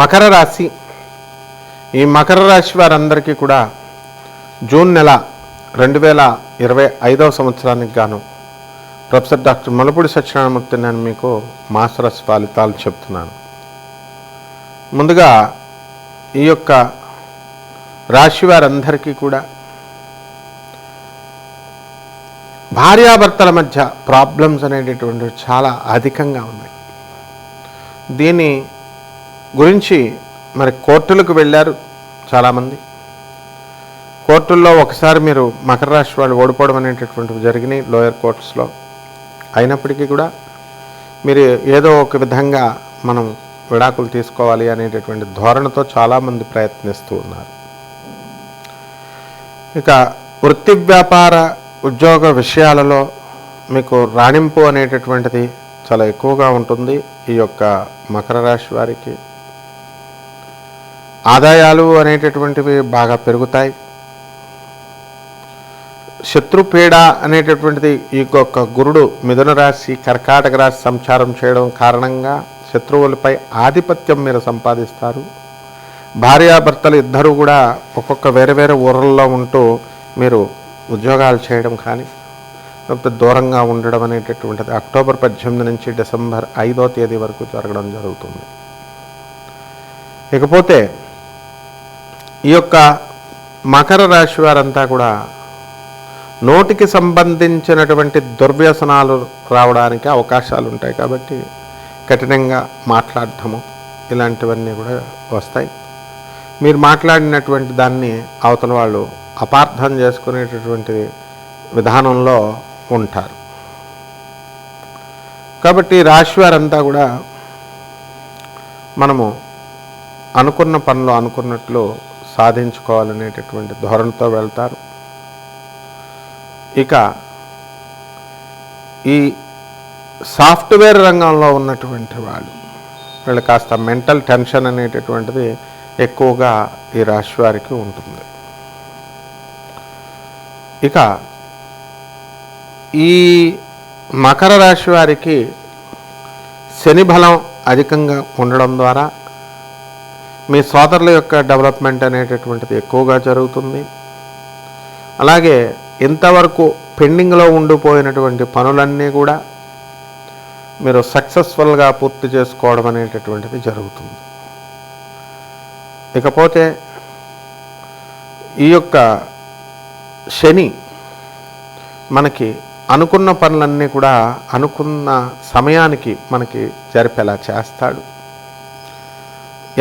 మకర రాశి. ఈ మకర రాశి వారందరికీ కూడా జూన్ నెల రెండు వేల ఇరవై ఐదవ సంవత్సరానికి గాను ప్రొఫెసర్ డాక్టర్ మలపూడి సత్యనారాయణమూర్తి నేను మీకు మాస్టర్స్ ఫలితాలు చెప్తున్నాను. ముందుగా ఈ యొక్క రాశి వారందరికీ కూడా భార్యాభర్తల మధ్య ప్రాబ్లమ్స్ అనేటటువంటివి చాలా అధికంగా ఉన్నాయి. దీన్ని గురించి మరి కోర్టులకు వెళ్ళారు చాలామంది. కోర్టుల్లో ఒకసారి మీరు మకర రాశి వాళ్ళు ఓడిపోవడం అనేటటువంటివి జరిగినాయి లోయర్ కోర్ట్స్లో. అయినప్పటికీ కూడా మీరు ఏదో ఒక విధంగా మనం విడాకులు తీసుకోవాలి అనేటటువంటి ధోరణితో చాలామంది ప్రయత్నిస్తూ ఉన్నారు. ఇక వృత్తి వ్యాపార ఉద్యోగ విషయాలలో మీకు రాణింపు అనేటటువంటిది చాలా ఎక్కువగా ఉంటుంది. ఈ యొక్క మకర రాశి వారికి ఆదాయాలు అనేటటువంటివి బాగా పెరుగుతాయి. శత్రుపీడ అనేటటువంటిది ఈ యొక్క గురుడు మిథున రాశి కర్కాటక రాశి సంచారం చేయడం కారణంగా శత్రువులపై ఆధిపత్యం మీరు సంపాదిస్తారు. భార్యాభర్తలు ఇద్దరూ కూడా ఒక్కొక్క వేరే వేరే ఊర్లలో ఉంటూ మీరు ఉద్యోగాలు చేయడం కానీ లేకపోతే దూరంగా ఉండడం అనేటటువంటిది అక్టోబర్ పద్దెనిమిది నుంచి డిసెంబర్ ఐదో తేదీ వరకు జరగడం జరుగుతుంది. ఇకపోతే ఈ యొక్క మకర రాశి వారంతా కూడా నోటికి సంబంధించినటువంటి దుర్వ్యసనాలు రావడానికి అవకాశాలు ఉంటాయి కాబట్టి కఠినంగా మాట్లాడటము ఇలాంటివన్నీ కూడా వస్తాయి. మీరు మాట్లాడినటువంటి దాన్ని అవతల వాళ్ళు అపార్థం చేసుకునేటటువంటి విధానంలో ఉంటారు. కాబట్టి రాశి వారంతా కూడా మనము అనుకున్న పనులు అనుకున్నట్లు సాధించుకోవాలనేటటువంటి ధోరణితో వెళ్తారు. ఇక ఈ సాఫ్ట్వేర్ రంగంలో ఉన్నటువంటి వాళ్ళు వీళ్ళు కాస్త మెంటల్ టెన్షన్ అనేటటువంటిది ఎక్కువగా ఈ రాశి వారికి ఉంటుంది. ఇక ఈ మకర రాశి వారికి శని బలం అధికంగా ఉండడం ద్వారా మీ సోదరుల యొక్క డెవలప్మెంట్ అనేటటువంటిది ఎక్కువగా జరుగుతుంది. అలాగే ఇంతవరకు పెండింగ్లో ఉండిపోయినటువంటి పనులన్నీ కూడా మీరు సక్సెస్ఫుల్గా పూర్తి చేసుకోవడం అనేటటువంటిది జరుగుతుంది. ఇకపోతే ఈ యొక్క శని మనకి అనుకున్న పనులన్నీ కూడా అనుకున్న సమయానికి మనకి జరిపేలా చేస్తాడు.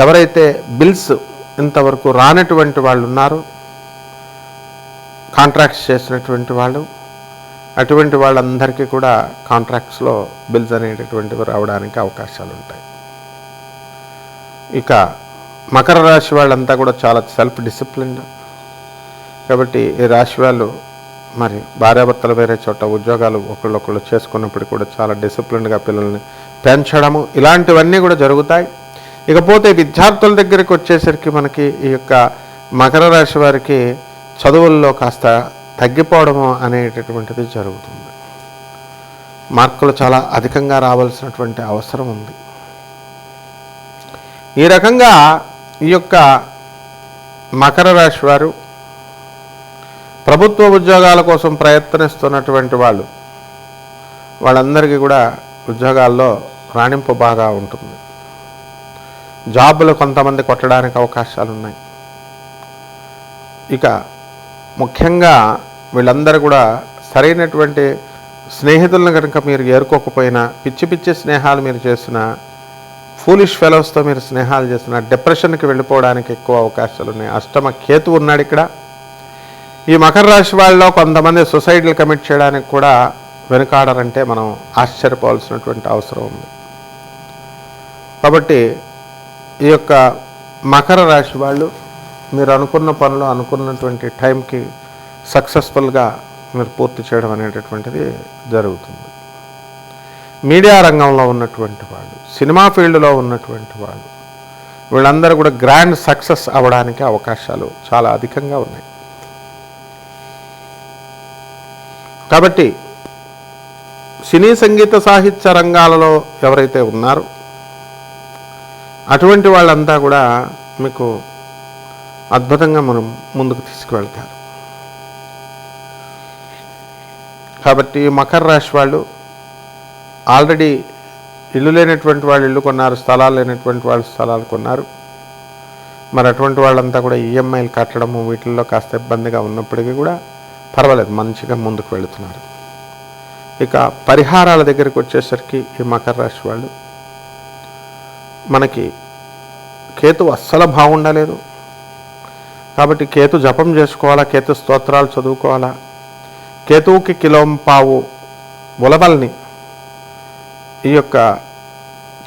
ఎవరైతే బిల్స్ ఇంతవరకు రానటువంటి వాళ్ళు ఉన్నారో కాంట్రాక్ట్స్ చేసినటువంటి వాళ్ళు అటువంటి వాళ్ళందరికీ కూడా కాంట్రాక్ట్స్లో బిల్స్ అనేటటువంటివి రావడానికి అవకాశాలు ఉంటాయి. ఇక మకర రాశి వాళ్ళంతా కూడా చాలా సెల్ఫ్ డిసిప్లిన్ కాబట్టి ఈ రాశి వాళ్ళు మరి భార్యాభర్తలు వేరే చోట ఉద్యోగాలు ఒకళ్ళొకళ్ళు చేసుకున్నప్పుడు కూడా చాలా డిసిప్లిన్గా పిల్లల్ని పెంచడము ఇలాంటివన్నీ కూడా జరుగుతాయి. ఇకపోతే విద్యార్థుల దగ్గరికి వచ్చేసరికి మనకి ఈ యొక్క మకర రాశి వారికి చదువుల్లో కాస్త తగ్గిపోవడము అనేటటువంటిది జరుగుతుంది. మార్కులు చాలా అధికంగా రావాల్సినటువంటి అవసరం ఉంది. ఈ రకంగా ఈ యొక్క మకర రాశి వారు ప్రభుత్వ ఉద్యోగాల కోసం ప్రయత్నిస్తున్నటువంటి వాళ్ళు వాళ్ళందరికీ కూడా ఉద్యోగాల్లో రాణింపు బాగా ఉంటుంది. జాబులు కొంతమంది కొట్టడానికి అవకాశాలు ఉన్నాయి ఇక ముఖ్యంగా వీళ్ళందరూ కూడా సరైనటువంటి స్నేహితులను కనుక మీరు ఏరుకోకపోయినా పిచ్చి పిచ్చి స్నేహాలు మీరు చేసిన ఫూలిష్ ఫెలోస్తో మీరు స్నేహాలు చేసిన డిప్రెషన్కి వెళ్ళిపోవడానికి ఎక్కువ అవకాశాలు ఉన్నాయి అష్టమ కేతు ఉన్నాడు ఇక్కడ. ఈ మకర రాశి వాళ్ళలో కొంతమంది సొసైటీలు కమిట్ చేయడానికి కూడా వెనుకాడరంటే మనం ఆశ్చర్యపోవాల్సినటువంటి అవసరం ఉంది. కాబట్టి ఈ యొక్క మకర రాశి వాళ్ళు మీరు అనుకున్న పనులు అనుకున్నటువంటి టైంకి సక్సెస్ఫుల్గా మీరు పూర్తి చేయడం అనేటటువంటిది జరుగుతుంది. మీడియా రంగంలో ఉన్నటువంటి వాళ్ళు సినిమా ఫీల్డ్లో ఉన్నటువంటి వాళ్ళు వీళ్ళందరూ కూడా గ్రాండ్ సక్సెస్ అవ్వడానికి అవకాశాలు చాలా అధికంగా ఉన్నాయి. కాబట్టి సినీ సంగీత సాహిత్య రంగాలలో ఎవరైతే ఉన్నారో అటువంటి వాళ్ళంతా కూడా మీకు అద్భుతంగా మనం ముందుకు తీసుకువెళ్తారు. కాబట్టి మకర రాశి వాళ్ళు ఆల్రెడీ ఇల్లు లేనటువంటి వాళ్ళు ఇల్లు కొన్నారు స్థలాలు లేనటువంటి వాళ్ళు స్థలాలు కొన్నారు. మరి అటువంటి వాళ్ళంతా కూడా ఈఎంఐలు కట్టడము వీటిల్లో కాస్త ఇబ్బందిగా ఉన్నప్పటికీ కూడా పర్వాలేదు మంచిగా ముందుకు వెళుతున్నారు. ఇక పరిహారాల దగ్గరికి వచ్చేసరికి ఈ మకర రాశి వాళ్ళు మనకి కేతు అస్సలు బాగుండలేదు. కాబట్టి కేతు జపం చేసుకోవాలా కేతు స్తోత్రాలు చదువుకోవాలా? కేతువుకి కిలోంపావు ఉలవల్ని ఈ యొక్క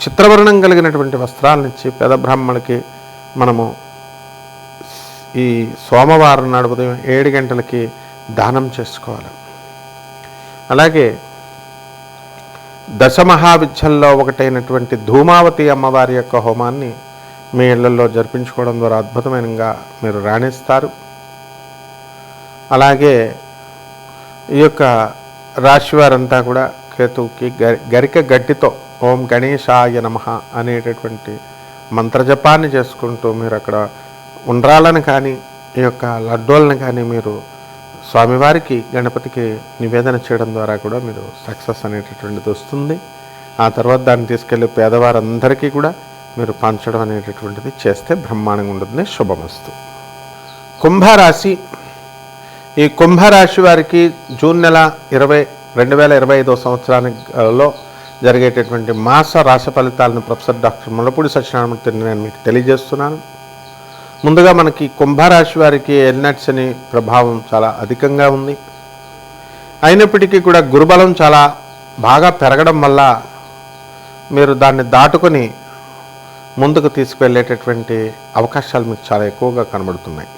చిత్రవర్ణం కలిగినటువంటి వస్త్రాలనిచ్చి పేద బ్రాహ్మణులకి మనము ఈ సోమవారం నాడు ఉదయం ఏడు గంటలకి దానం చేసుకోవాలి. అలాగే దశమహావిద్యల్లో ఒకటైనటువంటి ధూమావతి అమ్మవారి యొక్క హోమాన్ని మీ ఇళ్ళలో జరిపించుకోవడం ద్వారా అద్భుతమైనగా మీరు రాణిస్తారు. అలాగే ఈ యొక్క రాశివారంతా కూడా కేతువుకి గరి గరిక గట్టితో ఓం గణేశాయ నమ అనేటటువంటి మంత్రజపాన్ని చేసుకుంటూ మీరు అక్కడ ఉండ్రాలను కానీ ఈ యొక్క లడ్డూలను కానీ మీరు స్వామివారికి గణపతికి నివేదన చేయడం ద్వారా కూడా మీరు సక్సెస్ అనేటటువంటిది వస్తుంది. ఆ తర్వాత దాన్ని తీసుకెళ్ళి పేదవారందరికీ కూడా మీరు పంచడం అనేటటువంటిది చేస్తే బ్రహ్మాండంగా ఉంటుంది శుభమస్తు. కుంభరాశి. ఈ కుంభరాశి వారికి జూన్ నెల ఇరవై రెండు వేల ఇరవై ఐదో సంవత్సరానిలో జరిగేటటువంటి మాస రాశి ఫలితాలను ప్రొఫెసర్ డాక్టర్ ములపూడి సత్యనారాయణమూర్తిని నేను మీకు తెలియజేస్తున్నాను. ముందుగా మనకి కుంభరాశి వారికి ఎల్నట్స్ అనే ప్రభావం చాలా అధికంగా ఉంది. అయినప్పటికీ కూడా గురుబలం చాలా బాగా పెరగడం వల్ల మీరు దాన్ని దాటుకొని ముందుకు తీసుకువెళ్ళేటటువంటి అవకాశాలు మీకు చాలా ఎక్కువగా కనబడుతున్నాయి.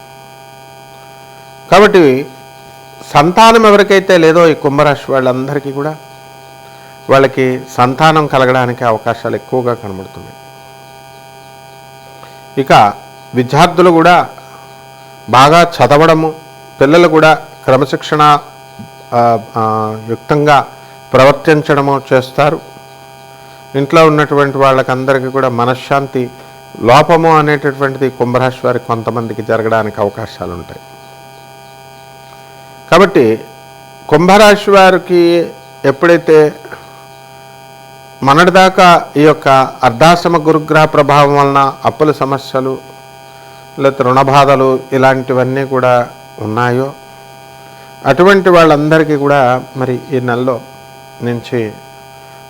కాబట్టి సంతానం ఎవరికైతే లేదో ఈ కుంభరాశి వాళ్ళందరికీ కూడా వాళ్ళకి సంతానం కలగడానికి అవకాశాలు ఎక్కువగా కనబడుతున్నాయి. ఇక విద్యార్థులు కూడా బాగా చదవడము పిల్లలు కూడా క్రమశిక్షణ యుక్తంగా ప్రవర్తించడము చేస్తారు. ఇంట్లో ఉన్నటువంటి వాళ్ళకందరికీ కూడా మనశ్శాంతి లోపము అనేటటువంటిది కుంభరాశి వారికి కొంతమందికి జరగడానికి అవకాశాలు ఉంటాయి కాబట్టి కుంభరాశి వారికి ఎప్పుడైతే మొన్నటిదాకా ఈ యొక్క అర్ధాశ్రమ గురుగ్రహ ప్రభావం వలన అప్పుల సమస్యలు లేకపోతే రుణ బాధలు ఇలాంటివన్నీ కూడా ఉన్నాయో? అటువంటి వాళ్ళందరికీ కూడా మరి ఈ నెలలో నుంచి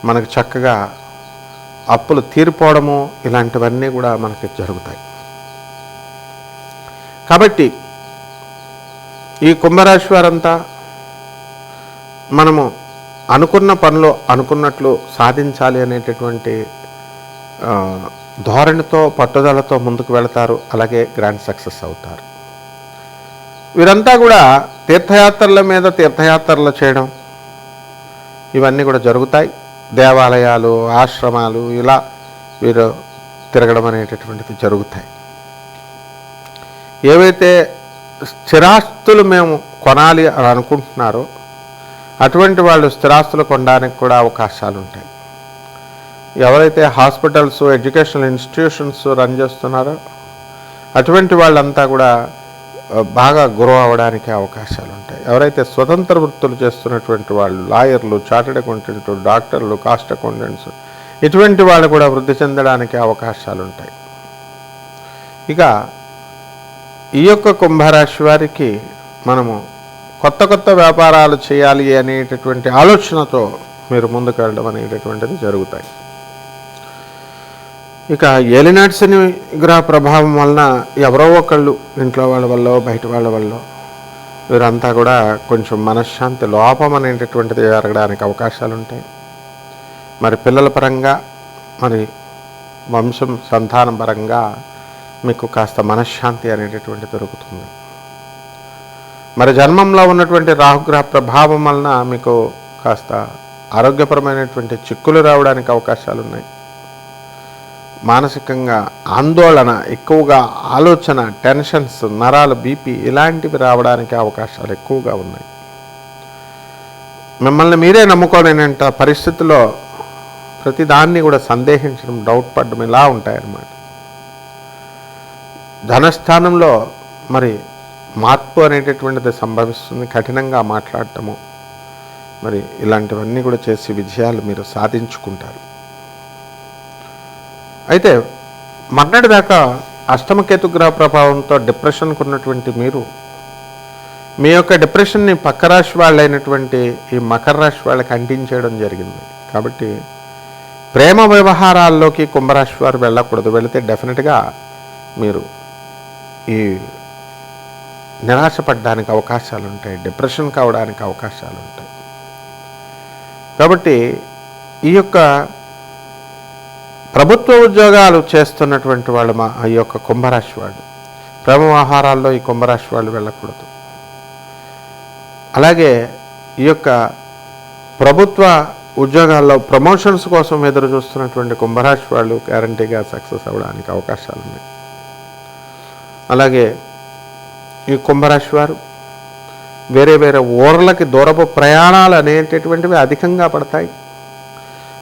మనకు చక్కగా అప్పులు తీరిపోవడము ఇలాంటివన్నీ కూడా మనకి జరుగుతాయి. కాబట్టి ఈ కుంభరాశి వారంతా మనము అనుకున్న పనులు అనుకున్నట్లు సాధించాలి అనేటటువంటి ధోరణితో పట్టుదలతో ముందుకు వెళతారు. అలాగే గ్రాండ్ సక్సెస్ అవుతారు. వీరంతా కూడా తీర్థయాత్రల మీద తీర్థయాత్రలు చేయడం ఇవన్నీ కూడా జరుగుతాయి. దేవాలయాలు ఆశ్రమాలు ఇలా వీరు తిరగడం అనేటటువంటిది జరుగుతాయి. ఏవైతే స్థిరాస్తులు మేము కొనాలి అని అనుకుంటున్నారో అటువంటి వాళ్ళు స్థిరాస్తులు కొనడానికి కూడా అవకాశాలు ఉంటాయి ఎవరైతే హాస్పిటల్స్ ఎడ్యుకేషనల్ ఇన్స్టిట్యూషన్స్ రన్ చేస్తున్నారో అటువంటి వాళ్ళంతా కూడా బాగా గ్రో అవ్వడానికి అవకాశాలు ఉంటాయి. ఎవరైతే స్వతంత్ర వృత్తులు చేస్తున్నటువంటి వాళ్ళు లాయర్లు చార్టెడ్ అకౌంటెంట్ డాక్టర్లు కాస్ట్ అకౌంటెంట్స్ ఇటువంటి వాళ్ళు కూడా వృద్ధి చెందడానికి అవకాశాలు ఉంటాయి. ఇక ఈ యొక్క కుంభరాశి వారికి మనము కొత్త కొత్త వ్యాపారాలు చేయాలి అనేటటువంటి ఆలోచనతో మీరు ముందుకు వెళ్ళడం అనేటటువంటిది జరుగుతాయి. ఇక ఏలినాట్స్ని గ్రహ ప్రభావం వలన ఎవరో ఒకళ్ళు ఇంట్లో వాళ్ళ వల్ల బయట వాళ్ళ వల్ల వీరంతా కూడా కొంచెం మనశ్శాంతి లోపం అనేటటువంటిది జరగడానికి అవకాశాలు ఉంటాయి. మరి పిల్లల పరంగా మరి వంశం సంతానం పరంగా మీకు కాస్త మనశ్శాంతి అనేటటువంటి దొరుకుతుంది. మరి జన్మంలో ఉన్నటువంటి రాహుగ్రహ ప్రభావం వలన మీకు కాస్త ఆరోగ్యపరమైనటువంటి చిక్కులు రావడానికి అవకాశాలు ఉన్నాయి. మానసికంగా ఆందోళన ఎక్కువగా ఆలోచన టెన్షన్స్ నరాలు బీపీ ఇలాంటివి రావడానికి అవకాశాలు ఎక్కువగా ఉన్నాయి. మిమ్మల్ని మీరే నమ్ముకోలేనంత పరిస్థితుల్లో ప్రతిదాన్ని కూడా సందేహించడం డౌట్ పడడం ఇలా ఉంటాయన్నమాట. ధనస్థానంలో మరి మార్పు అనేటటువంటిది సంభవిస్తుంది కఠినంగా మాట్లాడటము. మరి ఇలాంటివన్నీ కూడా చేసి విజయాలు మీరు సాధించుకుంటారు. అయితే మర్నాడు దాకా అష్టమకేతు గ్రహ ప్రభావంతో డిప్రెషన్కు ఉన్నటువంటి మీరు మీ యొక్క డిప్రెషన్ని పక్క రాశి వాళ్ళైనటువంటి ఈ మకర రాశి వాళ్ళకి అంటించేయడం జరిగింది. కాబట్టి ప్రేమ వ్యవహారాల్లోకి కుంభరాశి వారు వెళ్ళకూడదు. వెళితే డెఫినెట్గా మీరు ఈ నిరాశపడడానికి అవకాశాలు ఉంటాయి డిప్రెషన్ కావడానికి అవకాశాలు ఉంటాయి కాబట్టి ఈ యొక్క ప్రభుత్వ ఉద్యోగాలు చేస్తున్నటువంటి వాళ్ళు మా ఈ యొక్క కుంభరాశి వాళ్ళు. ప్రేమ ఆహారాల్లో ఈ కుంభరాశి వాళ్ళు వెళ్ళకూడదు. అలాగే ఈ యొక్క ప్రభుత్వ ఉద్యోగాల్లో ప్రమోషన్స్ కోసం ఎదురు చూస్తున్నటువంటి కుంభరాశి వాళ్ళు గ్యారంటీగా సక్సెస్ అవ్వడానికి అవకాశాలు ఉన్నాయి. అలాగే ఈ కుంభరాశి వారు వేరే వేరే ఊర్లకి దూరపు ప్రయాణాలు అనేటటువంటివి అధికంగా పడతాయి.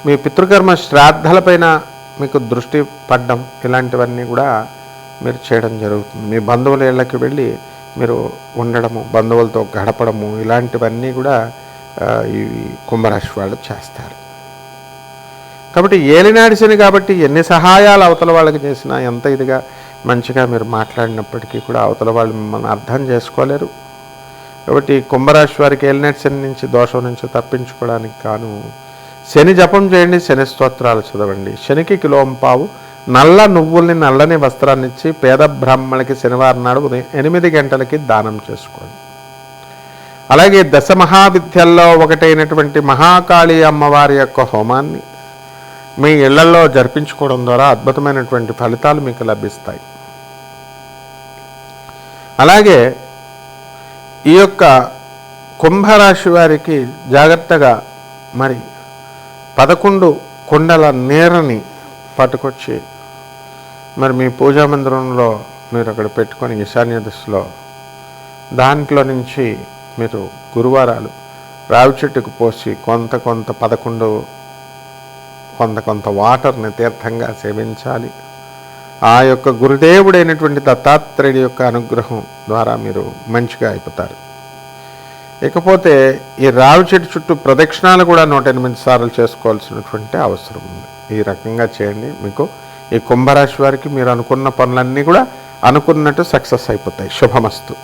మీ పితృకర్మ శ్రాద్ధలపైన మీకు దృష్టి పడ్డం ఇలాంటివన్నీ కూడా మీరు చేయడం జరుగుతుంది. మీ బంధువుల ఇళ్ళకి వెళ్ళి మీరు ఉండడము బంధువులతో గడపడము ఇలాంటివన్నీ కూడా ఈ కుంభరాశి వాళ్ళు చేస్తారు. కాబట్టి ఏలినాడిసని కాబట్టి ఎన్ని సహాయాలు అవతల వాళ్ళకి చేసినా ఎంత ఇదిగా మంచిగా మీరు మాట్లాడినప్పటికీ కూడా అవతల వాళ్ళు మిమ్మల్ని అర్థం చేసుకోలేరు. కాబట్టి కుంభరాశి వారికి ఏలినాడిసని నుంచి దోషం నుంచి తప్పించుకోవడానికి కాను శని జపం చేయండి శని స్తోత్రాలు చదవండి. శనికి కిలోంపావు నల్ల నువ్వుల్ని నల్లని వస్త్రాన్ని ఇచ్చి పేద బ్రాహ్మణులకి శనివారం నాడు ఉదయం ఎనిమిది గంటలకి దానం చేసుకోండి. అలాగే దశ మహావిద్యల్లో ఒకటైనటువంటి మహాకాళి అమ్మవారి యొక్క హోమాన్ని మీ ఇళ్ళలో జరిపించుకోవడం ద్వారా అద్భుతమైనటువంటి ఫలితాలు మీకు లభిస్తాయి. అలాగే ఈ యొక్క కుంభరాశి వారికి జాగ్రత్తగా మరి పదకొండు కుండల నీరని పట్టుకొచ్చి మరి మీ పూజా మందిరంలో మీరు అక్కడ పెట్టుకొని ఈశాన్య దిశలో దాంట్లో నుంచి మీరు గురువారాలు రావి చెట్టుకు పోసి కొంత కొంత పదకొండు కొంత కొంత వాటర్ని తీర్థంగా సేవించాలి. ఆ యొక్క గురుదేవుడైనటువంటి దత్తాత్రేయుడి యొక్క అనుగ్రహం ద్వారా మీరు మంచిగా అయిపోతారు. ఇకపోతే ఈ రావి చెట్టు చుట్టూ ప్రదక్షిణాలు కూడా నూట ఎనిమిది సార్లు చేసుకోవాల్సినటువంటి అవసరం ఉంది. ఈ రకంగా చేయండి. మీకు ఈ కుంభరాశి వారికి మీరు అనుకున్న పనులన్నీ కూడా అనుకున్నట్టు సక్సెస్ అయిపోతాయి. శుభమస్తు.